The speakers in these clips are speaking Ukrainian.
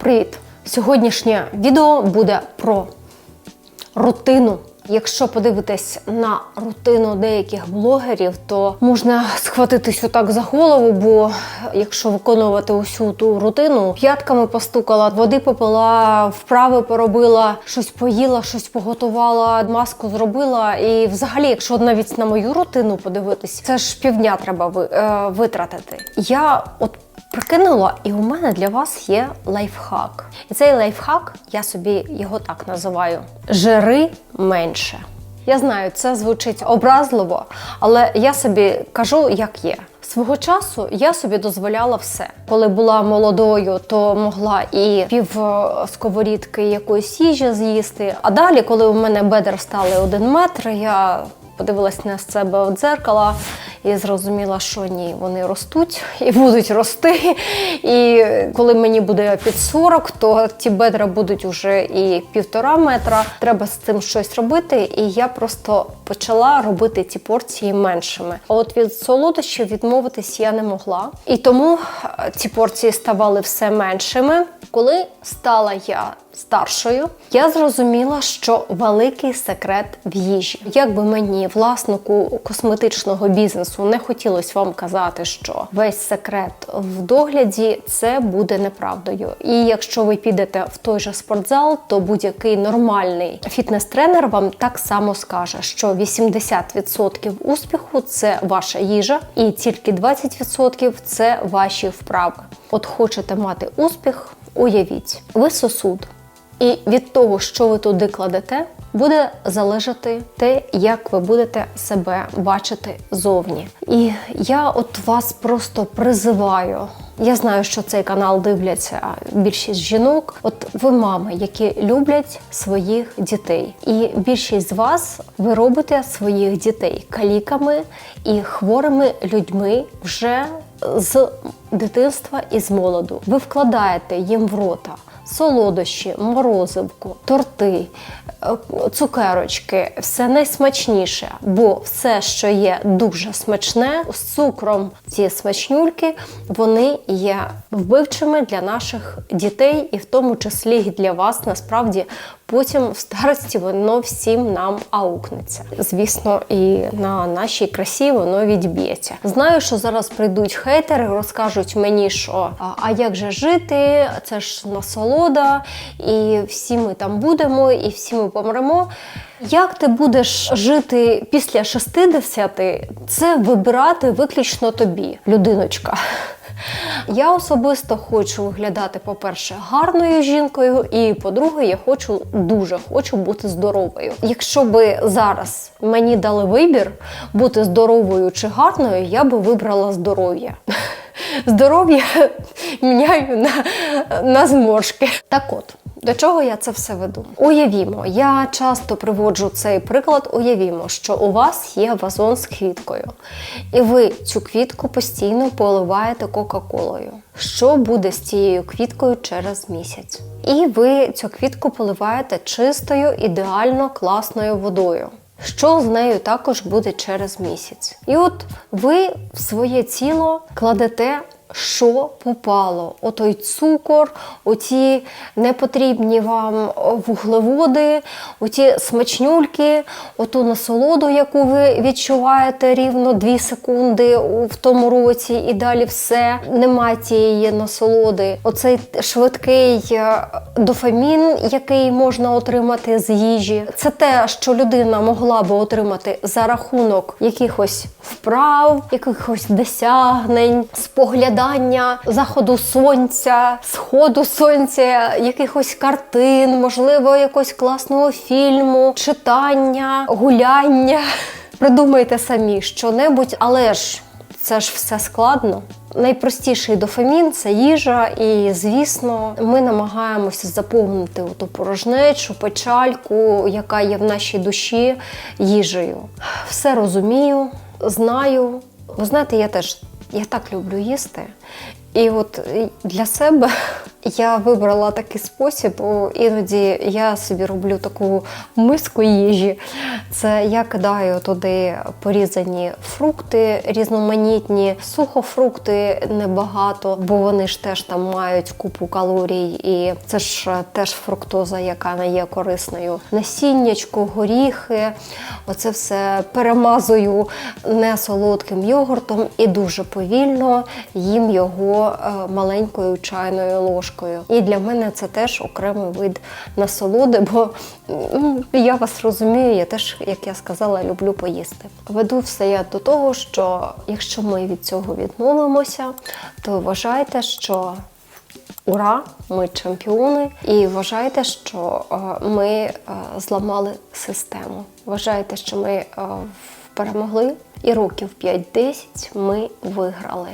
Привіт! Сьогоднішнє відео буде про рутину. Якщо подивитись на рутину деяких блогерів, то можна схватитись отак за голову, бо якщо виконувати усю ту рутину, п'ятками постукала, води попила, вправи поробила, щось поїла, щось поготувала, маску зробила. І взагалі, якщо навіть на мою рутину подивитись, це ж півдня треба е, витратити. Я от Прикинула, і у мене для вас є лайфхак. І цей лайфхак, я собі його так називаю: жири менше. Я знаю, це звучить образливо, але я собі кажу, як є. Свого часу я собі дозволяла все. Коли була молодою, то могла і пів е, сковорідки якоїсь їжі з'їсти. А далі, коли у мене бедер стали один метр, я подивилась на себе в дзеркало і зрозуміла, що ні, вони ростуть і будуть рости. І коли мені буде під 40, то ті бедра будуть уже і півтора метра. Треба з цим щось робити. І я просто почала робити ці порції меншими. А от від солодощів відмовитись я не могла. І тому е, ці порції ставали все меншими. Коли стала я старшою, я зрозуміла, що великий секрет в їжі. Як би мені, власнику косметичного бізнесу, не хотілося вам казати, що весь секрет в догляді це буде неправдою. І якщо ви підете в той же спортзал, то будь-який нормальний фітнес-тренер вам так само скаже, що 80% успіху це ваша їжа, і тільки 20% це ваші вправи. От хочете мати успіх, уявіть, ви сосуд. І від того, що ви туди кладете, буде залежати те, як ви будете себе бачити зовні. І я от вас просто призиваю. Я знаю, що цей канал дивляться більшість жінок. От ви мами, які люблять своїх дітей, і більшість з вас ви робите своїх дітей каліками і хворими людьми вже з дитинства і з молоду. Ви вкладаєте їм в рота солодощі, морозивку, торти, цукерочки, все найсмачніше, бо все, що є дуже смачне, з цукром ці смачнюльки, вони є вбивчими для наших дітей, і в тому числі для вас насправді. Потім в старості воно всім нам аукнеться. Звісно, і на нашій красі воно відб'ється. Знаю, що зараз прийдуть хейтери, розкажуть мені, що а, як же жити? Це ж насолода, і всі ми там будемо, і всі ми помремо. Як ти будеш жити після 60, це вибирати виключно тобі, людиночка. Я особисто хочу виглядати, по-перше, гарною жінкою, і по-друге, я хочу дуже хочу бути здоровою. Якщо би зараз мені дали вибір бути здоровою чи гарною, я би вибрала здоров'я. Здоров'я міняю на, на зморшки. Так от. До чого я це все веду? Уявімо, я часто приводжу цей приклад. Уявімо, що у вас є вазон з квіткою, і ви цю квітку постійно поливаєте Кока-Колою. Що буде з цією квіткою через місяць? І ви цю квітку поливаєте чистою, ідеально класною водою. Що з нею також буде через місяць? І от ви в своє тіло кладете що попало. Отой цукор, оті непотрібні вам вуглеводи, оті смачнюльки, оту насолоду, яку ви відчуваєте рівно 2 секунди в тому році, і далі все. Нема цієї насолоди. Оцей швидкий е, дофамін, який можна отримати з їжі. Це те, що людина могла би отримати за рахунок якихось вправ, якихось досягнень, споглядання заходу сонця, сходу сонця, якихось картин, можливо, якогось класного фільму, читання, гуляння. Придумайте самі що-небудь, але ж це ж все складно. Найпростіший дофамін це їжа, і звісно, ми намагаємося заповнити ту порожнечу, печальку, яка є в нашій душі їжею. Все розумію, знаю. Ви знаєте, я теж я так люблю їсти. І от для себе Я вибрала такий спосіб. Іноді я собі роблю таку миску їжі. Це я кидаю туди порізані фрукти різноманітні, сухофрукти небагато, бо вони ж теж там мають купу калорій, і це ж е, теж фруктоза, яка не є корисною. Насіннячко, горіхи, оце все перемазую не солодким йогуртом і дуже повільно їм його е, маленькою чайною ложкою. І для мене це теж окремий вид насолоди, бо м, я вас розумію, я теж, як я сказала, люблю поїсти. Веду все я до того, що якщо ми від цього відмовимося, то вважайте, що Ура, ми чемпіони, і вважайте, що е, ми е, зламали систему. Вважайте, що ми е, перемогли, і років 5-10 ми виграли.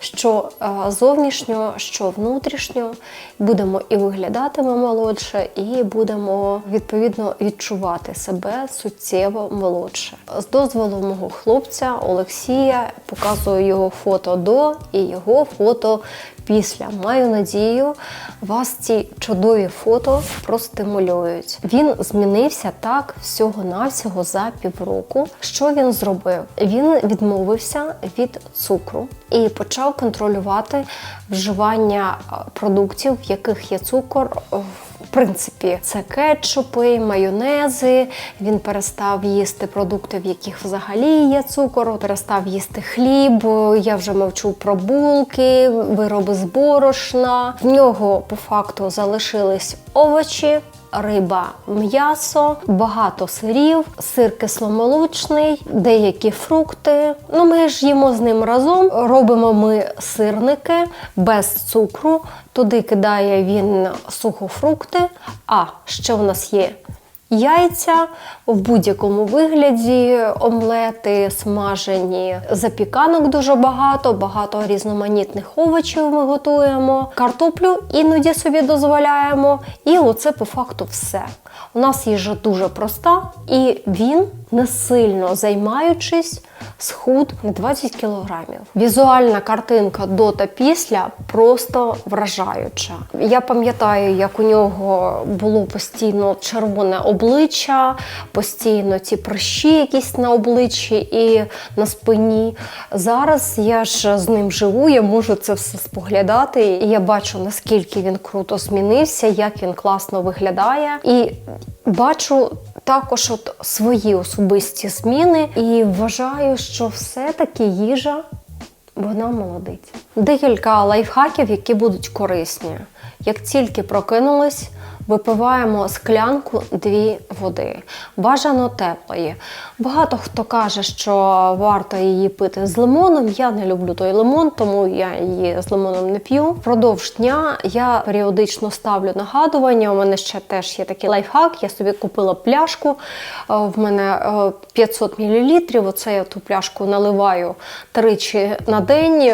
Що е, зовнішньо, що внутрішньо будемо і виглядатиме молодше, і будемо відповідно відчувати себе суттєво молодше. З дозволу мого хлопця Олексія показую його фото до і його фото після. Маю надію, вас ці чудові фото простимулюють. Він змінився так всього-навсього за півроку. Що він зробив? Він відмовився від цукру і почав контролювати вживання е, продуктів, в яких є цукор. Принципі, це кетчупи, майонези. Він перестав їсти продукти, в яких взагалі є цукор, перестав їсти хліб. Я вже мовчу про булки, вироби з борошна. В нього по факту залишились овочі. Риба, м'ясо, багато сирів, сир кисломолочний, деякі фрукти. Ну, ми ж їмо з ним разом. Робимо ми сирники без цукру. Туди кидає він сухофрукти. А ще у нас є яйця в будь-якому вигляді, омлети, смажені, запіканок дуже багато, багато різноманітних овочів ми готуємо, картоплю іноді собі дозволяємо. І оце по факту все. У нас їжа дуже проста, і він не сильно займаючись. Схуд на 20 кілограмів. Візуальна картинка до та після просто вражаюча. Я пам'ятаю, як у нього було постійно червоне обличчя, постійно ці прищі якісь на обличчі і на спині. Зараз я ж з ним живу, я можу це все споглядати, і я бачу, наскільки він круто змінився, як він класно виглядає. І бачу також от свої особисті зміни і вважаю, що все-таки їжа вона молодить. Декілька лайфхаків, які будуть корисні. Як тільки прокинулись, випиваємо склянку дві води, бажано теплої. Багато хто каже, що варто її пити з лимоном. Я не люблю той лимон, тому я її з лимоном не п'ю. Впродовж дня я періодично ставлю нагадування. У мене ще теж є такий лайфхак. Я собі купила пляшку. Е, В мене е, 500 мл. Оце я ту пляшку наливаю тричі на день.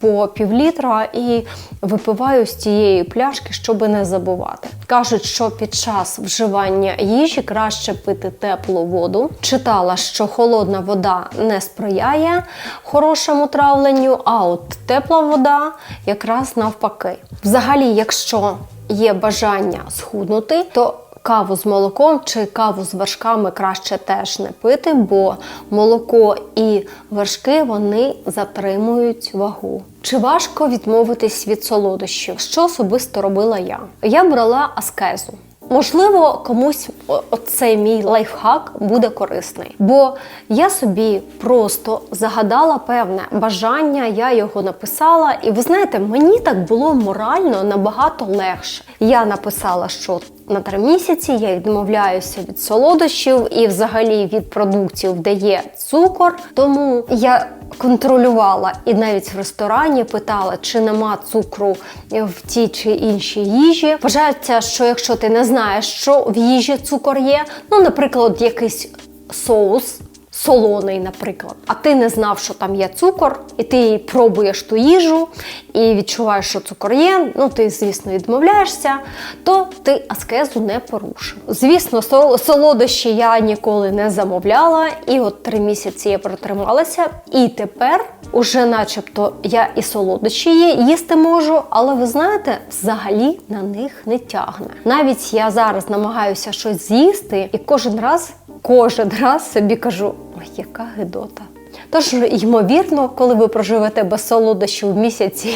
По півлітра і випиваю з тієї пляшки, щоб не забувати. Кажуть, що під час вживання їжі краще пити теплу воду. Читала, що холодна вода не сприяє хорошому травленню, а от тепла вода якраз навпаки. Взагалі, якщо є бажання схуднути, то Каву з молоком чи каву з вершками краще теж не пити, бо молоко і вершки вони затримують вагу. Чи важко відмовитись від солодощів? Що особисто робила я? Я брала аскезу. Можливо, комусь оцей мій лайфхак буде корисний, бо я собі просто загадала певне бажання, я його написала, і ви знаєте, мені так було морально набагато легше. Я написала, що на три місяці я відмовляюся від солодощів і взагалі від продуктів, де є цукор. Тому я контролювала і навіть в ресторані питала, чи нема цукру в тій чи іншій їжі. Вважається, що якщо ти не знаєш, що в їжі цукор є, ну, наприклад, якийсь соус. Солоний, наприклад, а ти не знав, що там є цукор, і ти пробуєш ту їжу і відчуваєш, що цукор є, ну ти, звісно, відмовляєшся, то ти аскезу не порушив. Звісно, сол- солодощі я ніколи не замовляла, і от три місяці я протрималася, і тепер уже начебто я і солодощі їсти можу, але ви знаєте, взагалі на них не тягне. Навіть я зараз намагаюся щось з'їсти, і кожен раз, кожен раз собі кажу: яка гидота. Тож, ймовірно, коли ви проживете без солодощів місяці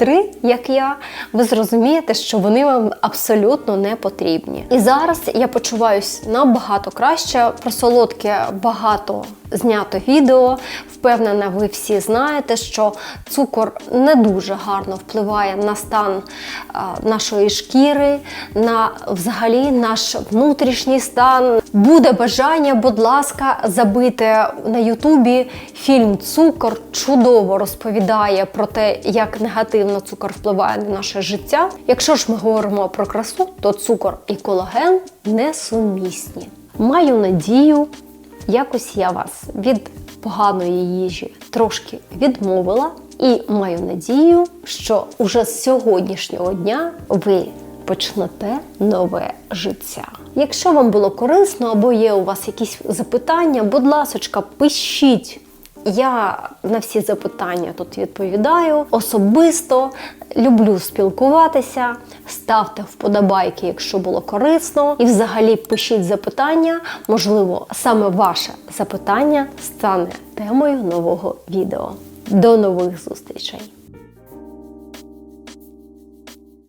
три, як я, ви зрозумієте, що вони вам абсолютно не потрібні. І зараз я почуваюсь набагато краще. Про солодке багато знято відео. Впевнена, ви всі знаєте, що цукор не дуже гарно впливає на стан нашої шкіри, на взагалі наш внутрішній стан. Буде бажання, будь ласка, забити на Ютубі фільм Цукор чудово розповідає про те, як негативно цукор впливає на наше життя. Якщо ж ми говоримо про красу, то цукор і колаген несумісні. Маю надію, якось я вас від поганої їжі трошки відмовила, і маю надію, що уже з сьогоднішнього дня ви почнете нове життя. Якщо вам було корисно або є у вас якісь запитання, будь ласочка, пишіть. Я на всі запитання тут відповідаю особисто. Люблю спілкуватися. Ставте вподобайки, якщо було корисно. І взагалі пишіть запитання. Можливо, саме ваше запитання стане темою нового відео. До нових зустрічей!